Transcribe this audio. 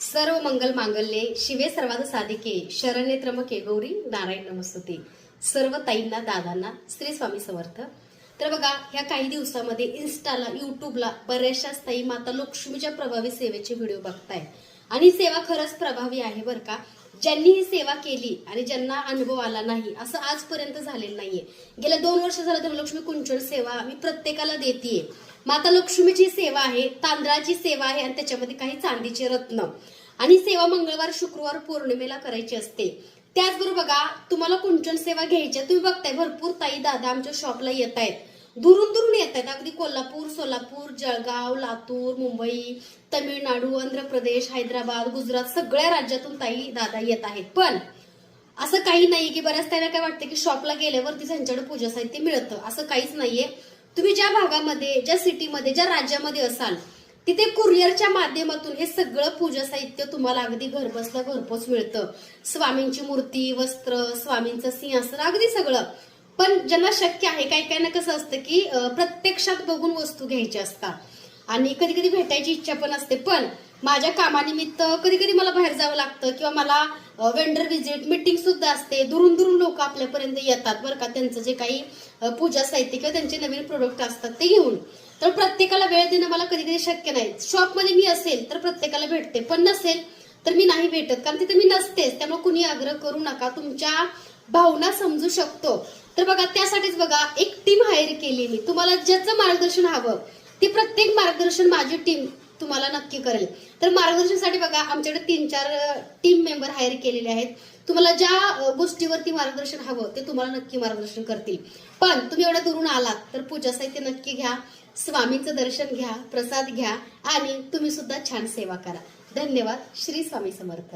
सर्व मंगल मांगल्ये शिवे सर्वात साधिके शरण्ये त्र्यंबके गौरी नारायण नमस्तुते. सर्व ताईंना दादांना श्री स्वामी समर्थ. तर बघा ह्या काही दिवसामध्ये इन्स्टाला युट्यूबला बऱ्याचशा स्थायी माता लक्ष्मीच्या प्रभावी सेवेचे व्हिडिओ बघताय. आणि सेवा खरंच प्रभावी आहे बरं का. ज्यांनी ही सेवा केली आणि ज्यांना अनुभव आला नाही असं आजपर्यंत झालेलं नाहीये. गेल्या दोन वर्ष झालं धनलक्ष्मी कुंचन सेवा मी प्रत्येकाला देते माता लक्ष्मीची सेवा आहे तांदळाची सेवा आहे आणि त्याच्यामध्ये काही चांदीचे रत्न. आणि सेवा मंगळवार शुक्रवार पौर्णिमेला करायची असते. त्याचबरोबर बघा तुम्हाला कुंचन सेवा घ्यायची तुम्ही बघताय भरपूर ताई दादा आमच्या शॉपला येत आहेत दुरून दुरून येत आहेत अगदी कोल्हापूर सोलापूर जळगाव लातूर मुंबई तमिळनाडू आंध्र प्रदेश हैदराबाद गुजरात सगळ्या राज्यातून ताई दादा येत आहेत. पण असं काही नाही की बऱ्याच त्यांना काय वाटतं की शॉपला गेल्यावरती त्यांच्याकडे पूजा साहित्य मिळतं. असं काहीच नाहीये. तुम्ही ज्या भागामध्ये ज्या सिटीमध्ये ज्या राज्यामध्ये असाल तिथे कुरिअरच्या माध्यमातून हे सगळं पूजा साहित्य तुम्हाला अगदी घरबसल्या घरपोच मिळतं. स्वामींची मूर्ती वस्त्र स्वामींचं सिंहासन अगदी सगळं. पण ज्यांना शक्य आहे काही काही ना कसं असतं की प्रत्यक्षात बघून वस्तू घ्यायच्या असतात. आणि कधी कधी भेटायची इच्छा पण असते. पण माझ्या कामानिमित्त कधी कधी मला बाहेर जावं लागतं किंवा मला वेंडर व्हिजिट मिटिंग सुद्धा असते. दुरून दुरून लोक आपल्यापर्यंत येतात बरं का. त्यांचं जे काही पूजा साहित्य किंवा त्यांचे नवीन प्रोडक्ट असतात ते घेऊन तर प्रत्येकाला वेळ देणं मला कधी कधी शक्य नाही. शॉपमध्ये मी असेल तर प्रत्येकाला भेटते. पण नसेल तर मी नाही भेटत. कारण तिथे मी नसतेच. त्यामुळे कुणी आग्रह करू नका. तुमच्या भावना समजू शकतो. तर बघा त्यासाठीच बघा एक टीम हायर केली मी. तुम्हाला ज्याचं मार्गदर्शन हवं ते प्रत्येक मार्गदर्शन माझी टीम तुम्हाला नक्की करेल. तर मार्गदर्शनसाठी बघा आमच्याकडे तीन चार टीम मेंबर हायर केलेले आहेत. तुम्हाला ज्या गोष्टीवरती मार्गदर्शन हवं ते तुम्हाला नक्की मार्गदर्शन करतील. पण तुम्ही एवढ्या दुरून आलात तर पूजा साहित्य नक्की घ्या स्वामीचं दर्शन घ्या प्रसाद घ्या आणि तुम्ही सुद्धा छान सेवा करा. धन्यवाद. श्री स्वामी समर्थ.